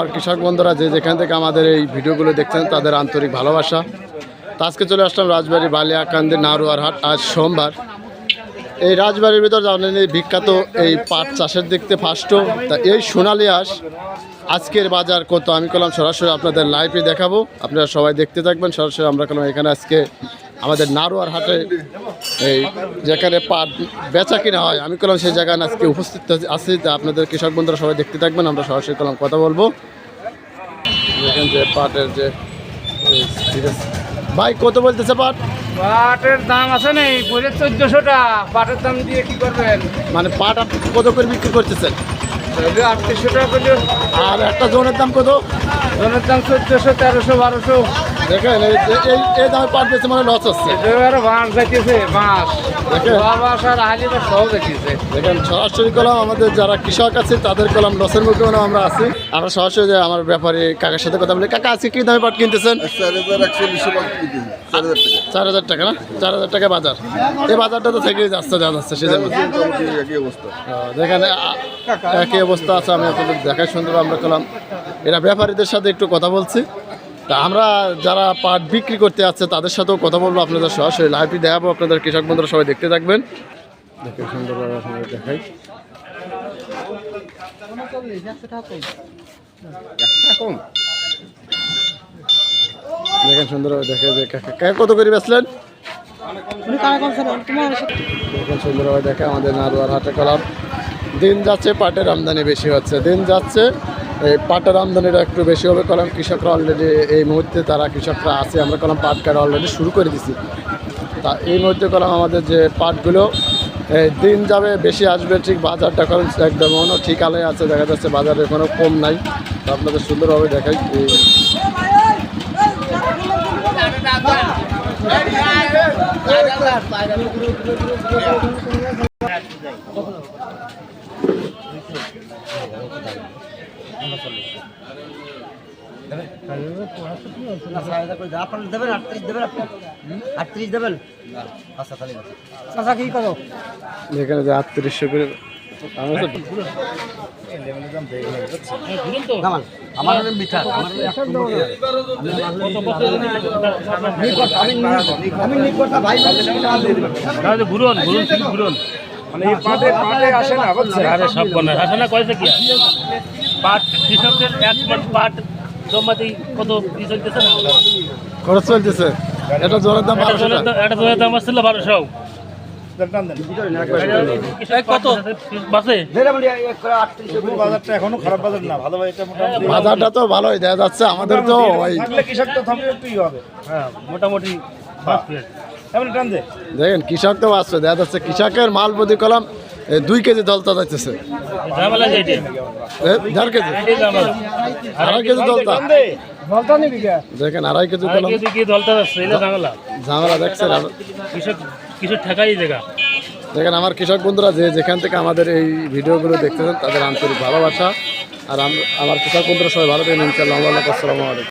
আমার কৃষক বন্ধুরা যে যেখান থেকে আমাদের এই ভিডিওগুলো দেখছেন তাদের আন্তরিক ভালোবাসা। তো আজকে চলে আসলাম রাজবাড়ি বালিয়াকান্দি নারুয়ার হাট আজ সোমবার। এই রাজবাড়ির ভিতর জানেন এই বিখ্যাত এই পাট চাষের দেখতে ফার্স্ট। তা এই সোনালি হাঁস আজকের বাজার কত আমি করলাম সরাসরি আপনাদের লাইভে দেখাবো। আপনারা সবাই দেখতে থাকবেন, সরাসরি আমরা করলাম এখানে আজকে আমাদের নারোয়ার হাটে এই যেখানে পাট বেচা কিনা হয় আমি করলাম সেই জায়গায় আজকে উপস্থিত আছি তা আপনাদের কৃষক বন্ধুরা সবাই দেখতে থাকবেন আমরা সরাসরি করলাম কথা বলব। দেখেন যে পাটের যে ঠিক আছে। ভাই কত বলতেছে পাট? পাটের দাম আছে নেই বলে চোদ্দশো টাকা পাটের দাম দিয়ে কি করবেন? মানে পাট আপনি কত করে বিক্রি করতেছেন? আটত্রিশশো টাকা করলে আর একটা জোনের দাম কত? জনের দাম চোদ্দশো তেরোশো বারোশো। দেখেন এই দামে পাট বেচে মানে লস হচ্ছে। এবারে বাঁশ যাইতেছে বাঁশ। আর দেখেন সরাসরি কলাম আমাদের যারা কৃষক আছে তাদের কলাম লসের মুখে মানে আমরা আছি। আমরা সরাসরি আমার ব্যাপারে কাকার সাথে কথা বলি। কাকা আজকে কি দামে পাট কিনতেছেন? একচল্লিশশো কিনতেছি চার হাজার টাকা। না? চার হাজার টাকা বাজার। এই বাজারটা তো যাচ্ছে একই অবস্থা। আছে আমি আপনাদের দেখাই সুন্দর আমরা করলাম। এরা ব্যাপারীদের সাথে একটু কথা বলছি। তা আমরা যারা পাট বিক্রি করতে আছে তাদের সাথেও কথা বলব আপনাদের সরাসরি লাইভে দেখাবো আপনাদের কৃষক বন্ধুরা সবাই দেখতে থাকবেন। দেখে সুন্দরভাবে আপনাদের দেখাই। দেখেন সুন্দরভাবে দেখে যে কত করে বেচলেন? দেখেন সুন্দরভাবে দেখে আমাদের নারুয়ার হাটে কলাম। দিন যাচ্ছে পাটের আমদানি বেশি হচ্ছে। দিন যাচ্ছে এই পাটের আমদানিটা একটু বেশি হবে। কলাম কৃষকরা অলরেডি এই মুহূর্তে তারা কৃষকরা আছে। আমরা কলাম পাট কাটা অলরেডি শুরু করে দিছি। তা এই মুহূর্তে কলাম আমাদের যে পাটগুলো দিন যাবে বেশি আসবে ঠিক বাজারটা কারণ একদম ঠিক আলোয় আছে। দেখা যাচ্ছে বাজারে কোনো কম নাই। তো আপনাদের সুন্দরভাবে দেখাই এই দেবেন আটত্রিশ দেবেন আপনি আটত্রিশ দেবেন। আচ্ছা তাহলে আচ্ছা কি করো? যেখানে যে আটত্রিশশো করে ঘুরন ঘুরন মানে আরে সব বন্যা আসে না। কয়েছে কি পাট কৃষকদের এক পাট জমাতেই কত কি চলতেছে না খরচ চলতেছে এটা জোরের দাম একটা জলের দাম আসছিল বারোশো। কত বাসে বাজারটা এখনও খারাপ বাজার না ভালো বাজারটা তো ভালোই দেখা যাচ্ছে আমাদের তো ওই কৃষক তো থাকলে হবে হ্যাঁ মোটামুটি দেখেন কৃষক তো আসছে দেখা যাচ্ছে কৃষকের মাল প্রতি কলাম দুই কেজি দলতা যাইতেছে। ঝামেলা দেড় কেজি? আড়াই কেজি দলতা বলতা নিবি কে দেখেন আড়াই কেজি ঝামেলা। ঝামেলা দেখছেন কৃষক ঠেকাই জায়গা। দেখেন, আমার কৃষক বন্ধুরা, যে যেখান থেকে আমাদের এই ভিডিওগুলো দেখতেছেন, তাদের আন্তরিক ভালোবাসা। আর আম- আমার কৃষক বন্ধুরা, সবাই ভালো থাকেন ইনশাল্লাহ আসসালামু আলাইকুম।